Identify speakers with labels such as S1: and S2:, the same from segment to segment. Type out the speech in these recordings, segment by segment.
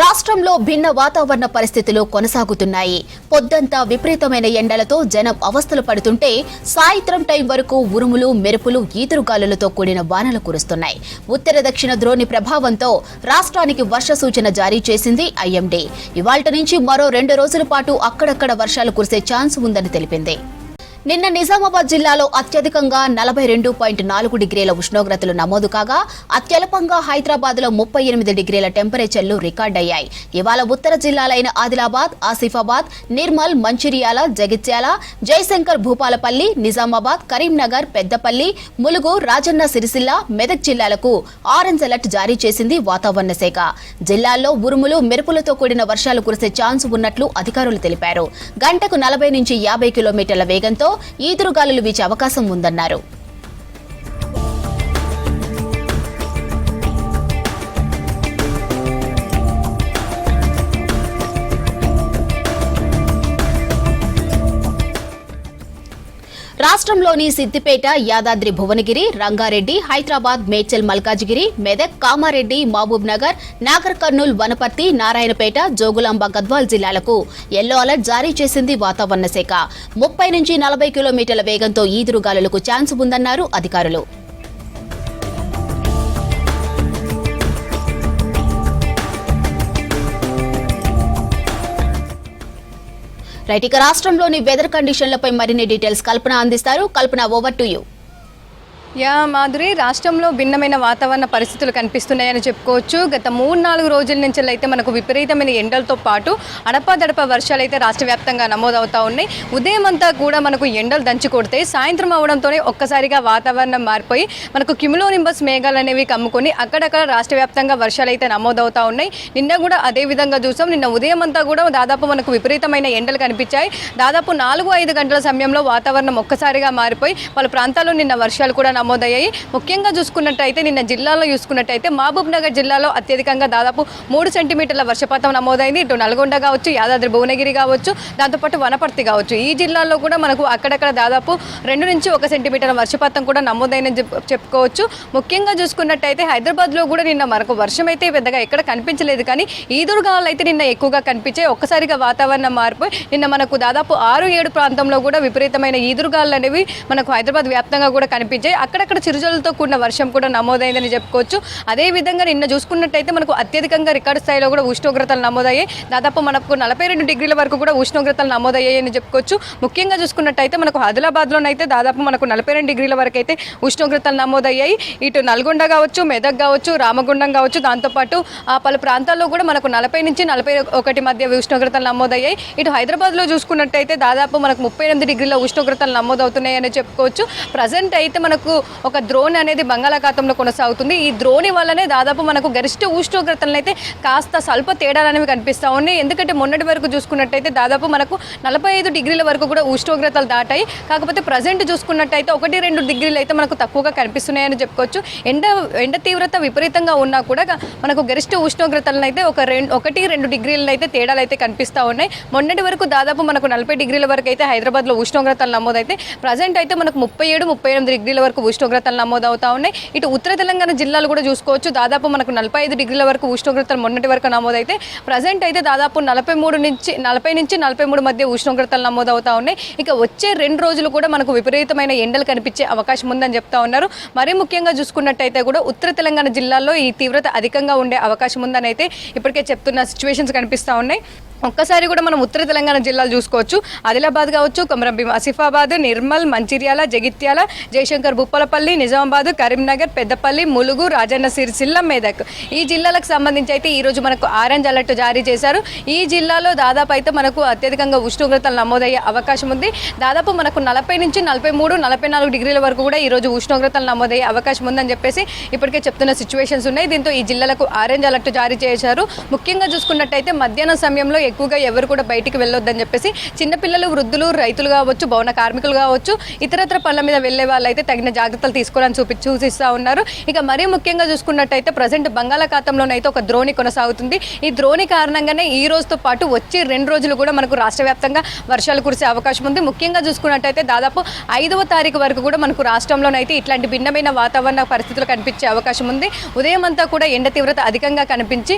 S1: రాష్ట్రంలో భిన్న వాతావరణ పరిస్థితులు కొనసాగుతున్నాయి. పొద్దంతా విపరీతమైన ఎండలతో జనం అవస్థలు పడుతుంటే సాయంత్రం టైం వరకు ఉరుములు మెరుపులు ఈదురుగాలులతో కూడిన వానలు కురుస్తున్నాయి. ఉత్తర దక్షిణ ద్రోణి ప్రభావంతో రాష్ట్రానికి వర్ష సూచన జారీ చేసింది ఐఎండీ. ఇవాళ నుంచి మరో రెండు రోజుల పాటు అక్కడక్కడ వర్షాలు కురిసే ఛాన్స్ ఉందని తెలిపింది. నిన్న నిజామాబాద్ జిల్లాలో అత్యధికంగా నలభై రెండు పాయింట్ నాలుగు డిగ్రీల ఉష్ణోగ్రతలు నమోదు కాగా అత్యల్పంగా హైదరాబాద్లో ముప్పై ఎనిమిది డిగ్రీల టెంపరేచర్లు రికార్డయ్యాయి. ఇవాళ ఉత్తర జిల్లాలైన ఆదిలాబాద్ ఆసిఫాబాద్ నిర్మల్ మంచిర్యాల జగిత్యాల జయశంకర్ భూపాలపల్లి నిజామాబాద్ కరీంనగర్ పెద్దపల్లి ములుగు రాజన్న సిరిసిల్ల మెదక్ జిల్లాలకు ఆరెంజ్ అలర్ట్ జారీ చేసింది వాతావరణ శాఖ. జిల్లాల్లో ఉరుములు మెరుపులతో కూడిన వర్షాలు కురిసే ఛాన్స్ ఉన్నట్లు అధికారులు తెలిపారు. గంటకు నలభై నుంచి యాభై కిలోమీటర్ల వేగంతో ఈదురుగాలులు వీచే అవకాశం ఉందన్నారు. రాష్ట్రంలోని సిద్దిపేట యాదాద్రి భువనగిరి రంగారెడ్డి హైదరాబాద్ మేడ్చల్ మల్కాజిగిరి మెదక్ కామారెడ్డి మహబూబ్ నగర్ నాగర్ కర్నూల్ వనపర్తి నారాయణపేట జోగులాంబ గద్వాల్ జిల్లాలకు ఎల్లో అలర్ట్ జారీ చేసింది వాతావరణ శాఖ. ముప్పై నుంచి నలభై కిలోమీటర్ల వేగంతో ఈదురుగాలులకు ఛాన్స్ ఉందన్నారు అధికారులు. రైట్ ఇక రాష్ట్రంలోని వెదర్ కండిషన్లపై మరిన్ని డీటెయిల్స్ కల్పన అందిస్తారు. కల్పన ఓవర్ టు యూ
S2: యా మాధురి రాష్ట్రంలో భిన్నమైన వాతావరణ పరిస్థితులు కనిపిస్తున్నాయని చెప్పుకోవచ్చు. గత మూడు నాలుగు రోజుల నుంచి అయితే మనకు విపరీతమైన ఎండలతో పాటు అడపాదడప వర్షాలు అయితే రాష్ట్ర వ్యాప్తంగా నమోదవుతా ఉన్నాయి. ఉదయం అంతా కూడా మనకు ఎండలు దంచి కొడితే సాయంత్రం అవడంతోనే ఒక్కసారిగా వాతావరణం మారిపోయి మనకు క్యుములోనింబస్ మేఘాలు అనేవి కమ్ముకొని అక్కడక్కడ రాష్ట్ర వ్యాప్తంగా వర్షాలు అయితే నమోదవుతా ఉన్నాయి. నిన్న కూడా అదే విధంగా చూసాం. నిన్న ఉదయం అంతా కూడా దాదాపు మనకు విపరీతమైన ఎండలు కనిపించాయి. దాదాపు నాలుగు ఐదు గంటల సమయంలో వాతావరణం ఒక్కసారిగా మారిపోయి పలు ప్రాంతాల్లో నిన్న వర్షాలు కూడా నమోదయ్యాయి. ముఖ్యంగా చూసుకున్నట్టయితే నిన్న జిల్లాలో చూసుకున్నట్టయితే మహబూబ్ నగర్ జిల్లాలో అత్యధికంగా దాదాపు మూడు సెంటీమీటర్ల వర్షపాతం నమోదైంది. ఇటు నల్గొండ కావచ్చు యాదాద్రి భువనగిరి కావచ్చు దాంతోపాటు వనపర్తి కావచ్చు. ఈ జిల్లాలో కూడా మనకు అక్కడక్కడ దాదాపు రెండు నుంచి ఒక సెంటీమీటర్ల వర్షపాతం కూడా నమోదైన చెప్పుకోవచ్చు. ముఖ్యంగా చూసుకున్నట్టయితే హైదరాబాద్లో కూడా నిన్న మనకు వర్షం అయితే పెద్దగా ఎక్కడ కనిపించలేదు. కానీ ఈదురుగాలు అయితే నిన్న ఎక్కువగా కనిపించాయి ఒక్కసారిగా వాతావరణం మారిపోయి నిన్న మనకు దాదాపు ఆరు ఏడు ప్రాంతంలో కూడా విపరీతమైన ఈదురుగాలు అనేవి మనకు హైదరాబాద్ వ్యాప్తంగా కూడా కనిపించాయి. అక్కడక్కడ చిరుజల్లుతో కూడిన వర్షం కూడా నమోదైందని చెప్పుకోవచ్చు. అదే విధంగా నిన్న చూసుకున్నట్టయితే మనకు అత్యధికంగా రికార్డు స్థాయిలో కూడా ఉష్ణోగ్రతలు నమోదయ్యాయి. దాదాపు మనకు నలభై రెండు డిగ్రీల వరకు కూడా ఉష్ణోగ్రతలు నమోదయ్యాయని చెప్పుకోవచ్చు. ముఖ్యంగా చూసుకున్నట్టయితే మనకు ఆదిలాబాద్లోనైతే దాదాపు మనకు నలభై రెండు డిగ్రీల వరకు అయితే ఉష్ణోగ్రతలు నమోదయ్యాయి. ఇటు నల్గొండ కావచ్చు మెదక్ కావచ్చు రామగుండం కావచ్చు దాంతోపాటు ఆ పలు ప్రాంతాల్లో కూడా మనకు నలభై నుంచి నలభై ఒకటి మధ్య ఉష్ణోగ్రతలు నమోదయ్యాయి. ఇటు హైదరాబాద్లో చూసుకున్నట్టయితే దాదాపు మనకు ముప్పై ఎనిమిది డిగ్రీల ఉష్ణోగ్రతలు నమోదవుతున్నాయని చెప్పుకోవచ్చు. ప్రజెంట్ అయితే మనకు ఒక ద్రోణి అనేది బంగాళాఖాతంలో కొనసాగుతుంది. ఈ ద్రోణి వల్లనే దాదాపు మనకు గరిష్ట ఉష్ణోగ్రతలను అయితే కాస్త స్వల్ప తేడాలు అనేవి కనిపిస్తూ ఉన్నాయి. ఎందుకంటే మొన్నటి వరకు చూసుకున్నట్టయితే దాదాపు మనకు నలభై ఐదు డిగ్రీల వరకు కూడా ఉష్ణోగ్రతలు దాటాయి. కాకపోతే ప్రజెంట్ చూసుకున్నట్టయితే ఒకటి రెండు డిగ్రీలు అయితే మనకు తక్కువగా కనిపిస్తున్నాయని చెప్పుకోవచ్చు. ఎండ ఎండ తీవ్రత విపరీతంగా ఉన్నా కూడా మనకు గరిష్ట ఉష్ణోగ్రతలను అయితే ఒక రెండు ఒకటి రెండు డిగ్రీలను అయితే తేడాలు అయితే కనిపిస్తూ ఉన్నాయి. మొన్నటి వరకు దాదాపు మనకు నలభై డిగ్రీల వరకు అయితే హైదరాబాద్లో ఉష్ణోగ్రతలు నమోదైతే ప్రజెంట్ అయితే మనకు ముప్పై ఏడు ముప్పై ఎనిమిది డిగ్రీల వరకు ఉష్ణోగ్రతలు నమోదవుతా ఉన్నాయి. ఇటు ఉత్తర తెలంగాణ జిల్లాలు కూడా చూసుకోవచ్చు. దాదాపు మనకు నలభై ఐదు డిగ్రీల వరకు ఉష్ణోగ్రతలు మొన్నటి వరకు నమోదైతే ప్రజెంట్ అయితే దాదాపు నలభై మూడు నుంచి నలభై నుంచి నలభై మూడు మధ్య ఉష్ణోగ్రతలు నమోదవుతా ఉన్నాయి. ఇక వచ్చే రెండు రోజులు కూడా మనకు విపరీతమైన ఎండలు కనిపించే అవకాశం ఉందని చెప్తా ఉన్నారు. మరీ ముఖ్యంగా చూసుకున్నట్టయితే కూడా ఉత్తర తెలంగాణ జిల్లాల్లో ఈ తీవ్రత అధికంగా ఉండే అవకాశం ఉందని అయితే ఇప్పటికే చెప్తున్న సిచ్యువేషన్స్ కనిపిస్తూ ఉన్నాయి. ఒక్కసారి కూడా మనం ఉత్తర తెలంగాణ జిల్లాలు చూసుకోవచ్చు. ఆదిలాబాద్ కావచ్చు కొమరంభీం ఆసిఫాబాద్ నిర్మల్ మంచిర్యాల జగిత్యాల జయశంకర్ బుప్పలపల్లి నిజామాబాద్ కరీంనగర్ పెద్దపల్లి ములుగు రాజన్న సిరిసిల్ల మేదక్. ఈ జిల్లాలకు సంబంధించి అయితే ఈరోజు మనకు ఆరెంజ్ అలర్ట్ జారీ చేశారు. ఈ జిల్లాలో దాదాపు అయితే మనకు అత్యధికంగా ఉష్ణోగ్రతలు నమోదయ్యే అవకాశం ఉంది. దాదాపు మనకు నలభై నుంచి నలభై మూడు నలభై నాలుగు డిగ్రీల వరకు కూడా ఈరోజు ఉష్ణోగ్రతలు నమోదయ్యే అవకాశం ఉందని చెప్పేసి ఇప్పటికే చెప్తున్న సిచ్యువేషన్స్ ఉన్నాయి. దీంతో ఈ జిల్లాలకు ఆరెంజ్ అలర్ట్ జారీ చేశారు. ముఖ్యంగా చూసుకున్నట్టయితే మధ్యాహ్నం సమయంలో ఎక్కువగా ఎవరు కూడా బయటికి వెళ్ళొద్దని చెప్పేసి చిన్నపిల్లలు వృద్ధులు రైతులు కావచ్చు భవన కార్మికులు కావచ్చు ఇతరత్ర పనుల మీద వెళ్ళే వాళ్ళు అయితే తగిన జాగ్రత్తలు తీసుకోవాలని చూపి సూచిస్తూ ఉన్నారు. ఇక మరీ ముఖ్యంగా చూసుకున్నట్టయితే ప్రజెంట్ బంగాళాఖాతంలోనైతే ఒక ద్రోణి కొనసాగుతుంది. ఈ ద్రోణి కారణంగానే ఈ రోజుతో పాటు వచ్చే రెండు రోజులు కూడా మనకు రాష్ట్ర వ్యాప్తంగా వర్షాలు కురిసే అవకాశం ఉంది. ముఖ్యంగా చూసుకున్నట్టయితే దాదాపు ఐదవ తారీఖు వరకు కూడా మనకు రాష్ట్రంలోనైతే ఇట్లాంటి భిన్నమైన వాతావరణ పరిస్థితులు కనిపించే అవకాశం ఉంది. ఉదయం అంతా కూడా ఎండ తీవ్రత అధికంగా కనిపించి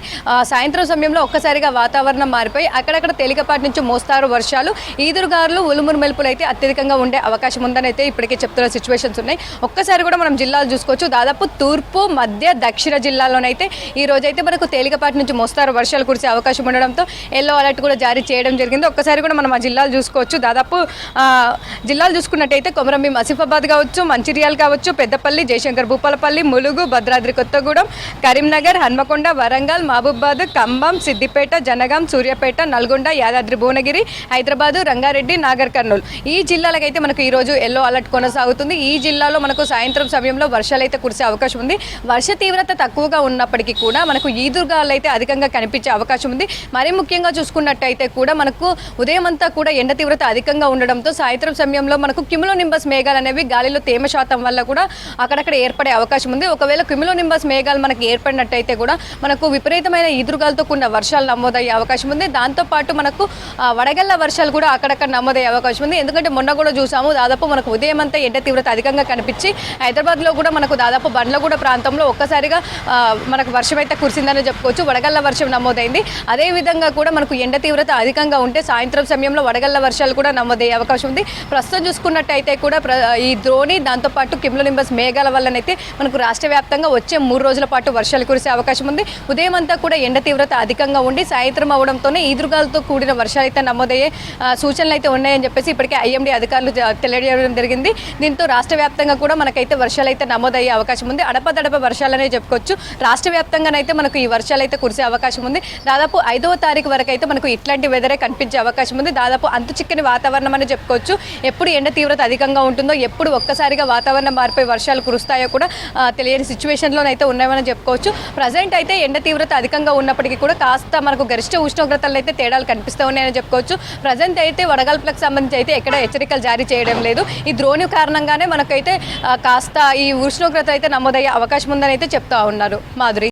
S2: సాయంత్రం సమయంలో ఒక్కసారిగా వాతావరణం మారిపోయి అక్కడక్కడ తేలికపాటి నుంచి మోస్తారు వర్షాలు. ఈదురుగారులు ఉలుమురు మెలుపులు అయితే అత్యధికంగా ఉండే అవకాశం ఉందని అయితే ఇప్పటికే చెప్తున్న సిచ్యువేషన్స్ ఉన్నాయి. ఒక్కసారి కూడా మనం జిల్లాలు చూసుకోవచ్చు. దాదాపు తూర్పు మధ్య దక్షిణ జిల్లాలోనైతే ఈ రోజైతే మనకు తేలికపాటి నుంచి మోస్తారు వర్షాలు కురిసే అవకాశం ఉండడంతో ఎల్లో అలర్ట్ కూడా జారీ చేయడం జరిగింది. ఒక్కసారి కూడా మనం ఆ జిల్లాలు చూసుకోవచ్చు. దాదాపు జిల్లాలు చూసుకున్నట్టయితే కొమరంభీం ఆసిఫాబాద్ కావచ్చు మంచిర్యాల కావచ్చు పెద్దపల్లి జయశంకర్ భూపాలపల్లి ములుగు భద్రాద్రి కొత్తగూడెం కరీంనగర్ హన్మకొండ వరంగల్ మహబూబాద్ ఖమ్మం సిద్దిపేట జనగాం సూర్యాపేట నల్గొండ యాదాద్రి భువనగిరి హైదరాబాద్ రంగారెడ్డి నాగర్ కర్నూలు. ఈ జిల్లాలకైతే మనకు ఈ రోజు ఎల్లో అలర్ట్ కొనసాగుతుంది. ఈ జిల్లాలో మనకు సాయంత్రం సమయంలో వర్షాలు అయితే కురిసే అవకాశం ఉంది. వర్ష తీవ్రత తక్కువగా ఉన్నప్పటికీ కూడా మనకు ఈదురుగాలు అయితే అధికంగా కనిపించే అవకాశం ఉంది. మరీ ముఖ్యంగా చూసుకున్నట్టయితే కూడా మనకు ఉదయం అంతా కూడా ఎండ తీవ్రత అధికంగా ఉండడంతో సాయంత్రం సమయంలో మనకు కిములో నింబస్ మేఘాలు అనేవి గాలిలో తేమ శాతం వల్ల కూడా అక్కడక్కడ ఏర్పడే అవకాశం ఉంది. ఒకవేళ కిములో నింబస్ మేఘాలు మనకి ఏర్పడినట్టయితే కూడా మనకు విపరీతమైన ఈదురుగాలతో కూడిన వర్షాలు నమోదయ్యే అవకాశం ఉంది. దాంతోపాటు మనకు ఆ, వడగళ్ళ వర్షాలు కూడా అక్కడక్కడ నమోదయ్యే అవకాశం ఉంది. ఎందుకంటే మొన్న కూడా చూసాము దాదాపు మనకు ఉదయం అంతా ఎండ తీవ్రత అధికంగా కనిపించి హైదరాబాద్లో కూడా మనకు దాదాపు బండ్లగూడ ప్రాంతంలో ఒక్కసారిగా మనకు వర్షం అయితే కురిసిందని చెప్పుకోవచ్చు. వడగళ్ళ వర్షం నమోదైంది. అదే విధంగా కూడా మనకు ఎండ తీవ్రత అధికంగా ఉంటే సాయంత్రం సమయంలో వడగళ్ళ వర్షాలు కూడా నమోదయ్యే అవకాశం ఉంది. ప్రస్తుతం చూసుకున్నట్టయితే కూడా ప్ర ఈ ద్రోణి దాంతోపాటు కిమ్లోనింబస్ మేఘాల వల్లనైతే మనకు రాష్ట్ర వ్యాప్తంగా వచ్చే మూడు రోజుల పాటు వర్షాలు కురిసే అవకాశం ఉంది. ఉదయం అంతా కూడా ఎండ తీవ్రత అధికంగా ఉండి సాయంత్రం అవడంతోనే ఈదురుగాలతో కూడిన వర్షాలు అయితే నమోదయ్యే సూచనలు అయితే ఉన్నాయని చెప్పేసి ఇప్పటికే ఐఎండీ అధికారులు తెలియజేయడం జరిగింది. దీంతో రాష్ట్ర వ్యాప్తంగా కూడా మనకైతే వర్షాలు అయితే నమోదయ్యే అవకాశం ఉంది. అడపదడప వర్షాలనే చెప్పుకోవచ్చు. రాష్ట్ర వ్యాప్తంగానైతే మనకు ఈ వర్షాలు అయితే కురిసే అవకాశం ఉంది. దాదాపు ఐదవ తారీఖు వరకు అయితే మనకు ఇట్లాంటి వెదరే కనిపించే అవకాశం ఉంది. దాదాపు అంతు చిక్కని వాతావరణం అని చెప్పుకోవచ్చు. ఎప్పుడు ఎండ తీవ్రత అధికంగా ఉంటుందో ఎప్పుడు ఒక్కసారిగా వాతావరణం మారిపోయి వర్షాలు కురుస్తాయో కూడా తెలియని సిచ్యువేషన్లోనైతే ఉన్నామని చెప్పుకోవచ్చు. ప్రజెంట్ అయితే ఎండ తీవ్రత అధికంగా ఉన్నప్పటికీ కూడా కాస్త మనకు గరిష్ట ఉష్ణోగ్రతలు అయితే తేడాలు కనిపిస్తూ ఉన్నాయని చెప్పుకోవచ్చు. ప్రజెంట్ అయితే వడగాల్పులకు సంబంధించి అయితే ఎక్కడ హెచ్చరికలు జారీ చేయడం లేదు. ఈ ద్రోణి కారణంగానే మనకైతే కాస్త ఈ ఉష్ణోగ్రత అయితే నమోదయ్యే అవకాశం ఉందని అయితే చెప్తా ఉన్నారు. మాధురి.